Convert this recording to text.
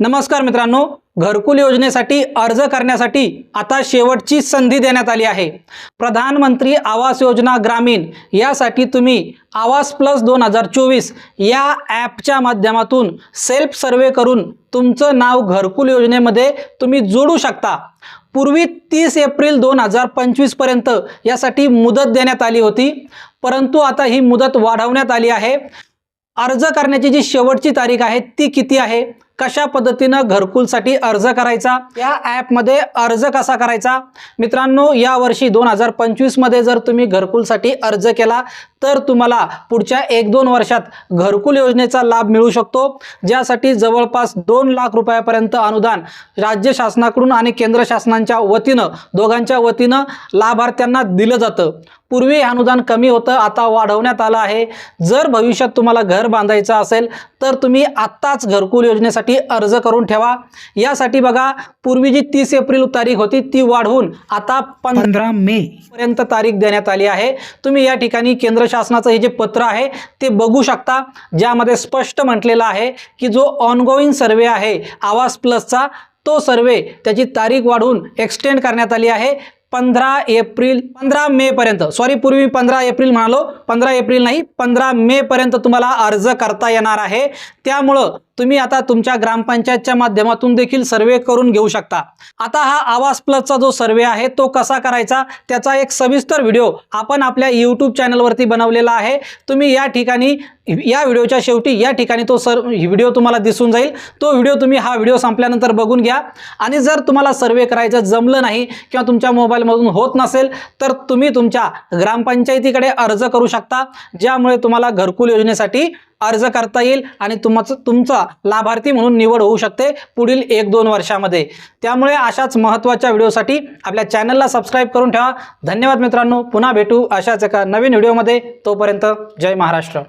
नमस्कार मित्रांनो घरकुल योजनेसाठी अर्ज करण्यासाठी आता शेवटची संधी देण्यात आली आहे. प्रधानमंत्री आवास योजना ग्रामीण यासाठी तुम्ही आवास प्लस दोन हजार चोवीस या ॲपच्या माध्यमातून सेल्फ सर्वे करून तुमचं नाव घरकुल योजनेमध्ये तुम्ही जोडू शकता. पूर्वी तीस एप्रिल दोन हजार पंचवीसपर्यंत यासाठी मुदत देण्यात आली होती परंतु आता ही मुदत वाढवण्यात आली आहे. अर्ज करण्याची जी शेवटची तारीख आहे ती किती आहे? कशा पद्धतीनं घरकुलसाठी अर्ज करायचा? या ॲपमध्ये अर्ज कसा करायचा? मित्रांनो यावर्षी दोन हजार पंचवीसमध्ये जर तुम्ही घरकुलसाठी अर्ज केला तर तुम्हाला पुढच्या एक दोन वर्षात घरकुल योजनेचा लाभ मिळू शकतो ज्यासाठी जवळपास दोन लाख रुपयापर्यंत अनुदान राज्य शासनाकडून आणि केंद्र शासनाच्या वतीनं दोघांच्या वतीनं लाभार्थ्यांना दिलं जातं. पूर्वी हे अनुदान कमी होतं आता वाढवण्यात आलं आहे. जर भविष्यात तुम्हाला घर बांधायचं असेल तर तुम्ही आत्ताच घरकुल योजनेसाठी अर्ज करून ठेवा. यासाठी बघा पूर्वी जी तीस एप्रिल तारीख होती ती वाढवून आता पंधरा मे. पर्यंत तारीख देण्यात आली आहे. तुम्ही या ठिकाणी केंद्र शासनाचं हे जे पत्र आहे ते बघू शकता. ज्यामध्ये स्पष्ट म्हटलेलं आहे की जो ऑनगोईंग सर्वे आहे आवास प्लसचा तो सर्वे त्याची तारीख वाढवून एक्सटेंड करण्यात आली आहे. पंधरा एप्रिल पंधरा मे पर्यंत. सॉरी पूर्वी मी पंधरा एप्रिल म्हणालो. पंधरा एप्रिल नाही पंधरा मे पर्यंत तुम्हाला अर्ज करता येणार आहे. त्यामुळं तुम्ही आता तुमच्या ग्रामपंचायतच्या माध्यमातून देखील सर्वे करून घेऊ शकता. आता हा आवास प्लसचा जो सर्वे आहे तो कसा करायचा त्याचा एक सविस्तर व्हिडिओ आपण आपल्या यूट्यूब चॅनलवरती बनवलेला आहे. तुम्ही या ठिकाणी या व्हिडिओच्या शेवटी या ठिकाणी तो सर व्हिडिओ तुम्हाला दिसून जाईल. तो व्हिडिओ तुम्ही हा व्हिडिओ संपल्यानंतर बघून घ्या. आणि जर तुम्हाला सर्वे करायचं जमलं नाही किंवा तुमच्या मोबाईलमधून होत नसेल तर तुम्ही तुमच्या ग्रामपंचायतीकडे अर्ज करू शकता ज्यामुळे तुम्हाला घरकुल योजनेसाठी अर्ज करता येईल आणि तुमचं तुमचा लाभार्थी म्हणून निवड होऊ शकते पुढील एक दोन वर्षामध्ये. त्यामुळे अशाच महत्त्वाच्या व्हिडिओसाठी आपल्या चॅनलला सबस्क्राईब करून ठेवा. धन्यवाद मित्रांनो. पुन्हा भेटू अशाच एका नवीन व्हिडिओमध्ये. तोपर्यंत जय महाराष्ट्र.